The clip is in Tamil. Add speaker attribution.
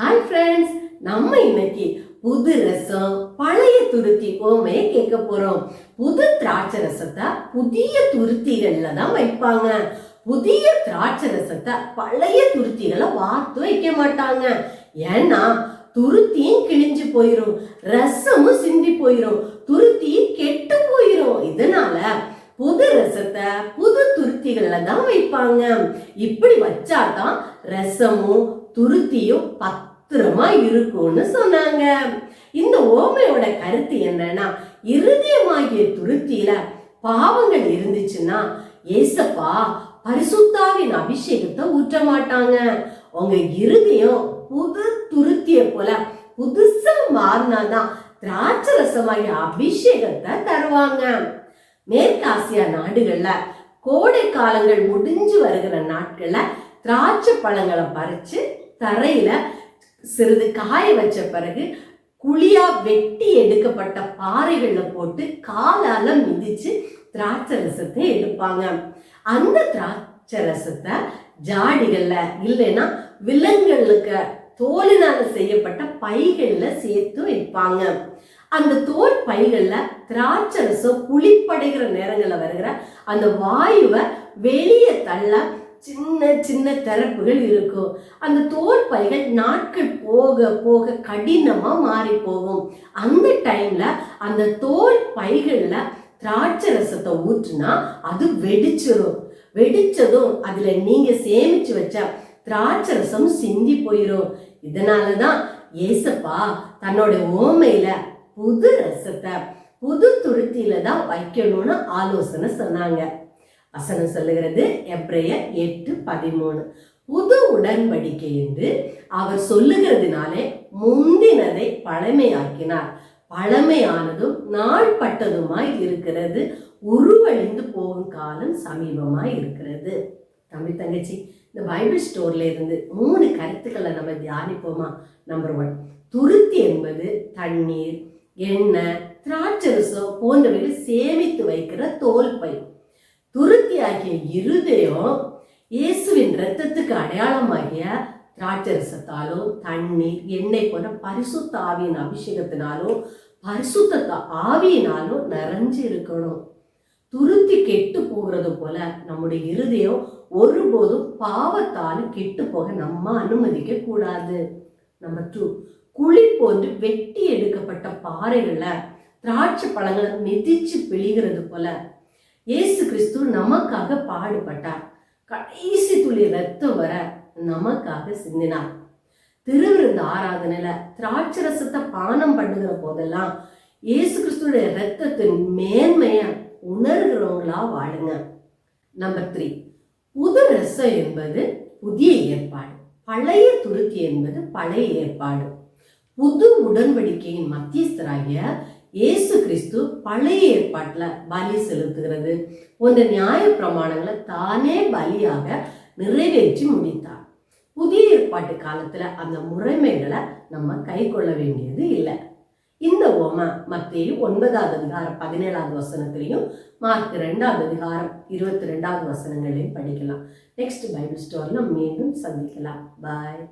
Speaker 1: ஹாய் ஃப்ரெண்ட்ஸ் நம்ம இன்னைக்கு புது ரசம் பழைய துருத்தி ஓமே கேட்க போறோம். புது திராட்சை ரசத்தை புதிய துருத்திகள்ல தான் வைப்பாங்க. புதிய திராட்சை ரசத்தை பழைய துருத்திகளை வார்த்து வைக்க மாட்டாங்க. ஏன்னா துருத்தியும் கிழிஞ்சு போயிரும் ரசமும் சிந்தி போயிரும் துருத்தியும் கெட்டு போயிரும். இதனால புது ரசத்தை புது துருத்திகள்ல தான் வைப்பாங்க. இப்படி வச்சாதான் ரசமும் துருத்தியும் பத்திரமா இருக்கும்னு சொன்னாங்க. இந்த ஓமையோட கருத்து என்னன்னா இருதயமாகிய துருத்தியில பாவங்கள் இருந்துச்சுன்னா ஏசப்பா பரிசுத்தாவின் அபிஷேகத்தை ஊற்ற மாட்டாங்க உங்க இருதயம் புது துருத்திய போல புதுசா மாறினாதான் திராட்சை ரசமாகிய அபிஷேகத்தை தருவாங்க. மேற்காசியா நாடுகள்ல கோடை காலங்கள் முடிஞ்சு வருகிற நாட்கள்ல திராட்சை பழங்களை பறிச்சு தரையில சிறிது காய வச்ச பிறகு குழியா வெட்டி எடுக்கப்பட்ட பாறைகளில் போட்டு காலால மிதிச்சு திராட்சை ரசத்தை எடுப்பாங்க. அந்த திராட்சை ரசத்தை ஜாடிகள்ல இல்லைன்னா விலங்குகளுக்கு தோலினால செய்யப்பட்ட பைகள்ல சேர்த்து வைப்பாங்க. அந்த தோல் பைகள்ல திராட்சை ரசம் புளிப்படைகிற நேரங்களில் வருகிற அந்த வாயுவை வெளியே தள்ள சின்ன சின்ன திறப்புகள் இருக்கும். அந்த தோல் பைகள் நாட்கள் போக போக கடினமாக மாறி போகும். அந்த டைமில் அந்த தோல் பைகளில் திராட்சை ரசத்தை ஊற்றுனா அது வெடிச்சிடும் வெடித்ததும் அதில் நீங்கள் சேமித்து வச்ச திராட்சை ரசம் சிந்தி போயிடும் இதனால தான் ஏசப்பா தன்னோட ஓமையில் புது ரசத்தை புது துருத்தியில தான் வைக்கணும்னு ஆலோசனை சொன்னாங்க. வசனம் சொல்லுகிறது எப்ரையர் எட்டு பதிமூணு. புது உடன்படிக்கை என்று அவர் சொல்லுகிறதுனாலே முந்தினதை பழமையாக்கினார். பழமையானதும் நாள்பட்டதுமாய் இருக்கிறது. உருவழிந்து போகும் காலம் சமீபமாய் இருக்கிறது. தம்பி தங்கச்சி இந்த பைபிள் ஸ்டோர்ல இருந்து மூணு கருத்துக்களை நம்ம தியானிப்போமா? நம்பர் ஒன் துருத்தி என்பது தண்ணீர் எண்ணெய் திராட்சரசம் போன்றவைகள் சேமித்து வைக்கிற தோல் பை துருத்தி ஆகிய இருதயம் இயேசுவின் இரத்தத்துக்கு அடையாளமாகிய திராட்சரசத்தாலும் தண்ணீர் எண்ணெய் போன்ற பரிசுத்த ஆவியின் அபிஷேகத்தினாலும் பரிசுத்த ஆவியினாலும் நிறைஞ்சு இருக்கணும். துருத்தி கெட்டு போகிறது போல நம்முடைய இருதயம் ஒருபோதும் பாவத்தாலும் கெட்டு போக நம்ம அனுமதிக்க கூடாது. நம்பர் டூ குழி போன்று வெட்டி எடுக்கப்பட்ட பாறைகளை திராட்சை பழங்களை மிதிச்சு பிழிகிறது போல இயேசு கிறிஸ்து நமக்காக பாடுபட்டார். கடைசி துளி ரத்தம் வர நமக்காக சிந்தினார். திருவிருந்த ஆராதனையில திராட்சை ரசத்தை பானம் பண்ணுகிற போதெல்லாம் இயேசு கிறிஸ்துடைய ரத்தத்தின் மேன்மைய உணர்கிறவங்களா வாழுங்க. நம்பர் த்ரீ புது ரசம் என்பது புதிய ஏற்பாடு. பழைய துருத்தி என்பது பழைய ஏற்பாடு. புது உடன்படிக்கையின் மத்தியஸ்தராகிய இயேசு கிறிஸ்து பழைய ஏற்பாட்டில் பலி செலுத்துகிறது. போன்ற நியாய பிரமாணங்களை தானே பலியாக நிறைவேற்றி முடித்தார். புதிய ஏற்பாட்டு காலத்தில் அந்த முறைமைகளை நம்ம கை கொள்ள வேண்டியது இல்லை. இந்த ஓம மத்திய ஒன்பதாவது அதிகாரம் பதினேழாவது வசனத்திலையும் மார்க் ரெண்டாவது அதிகாரம் இருபத்தி ரெண்டாவது வசனங்களையும் படிக்கலாம். நெக்ஸ்ட் பைபிள் ஸ்டோர்ல மீண்டும் சந்திக்கலாம். பாய்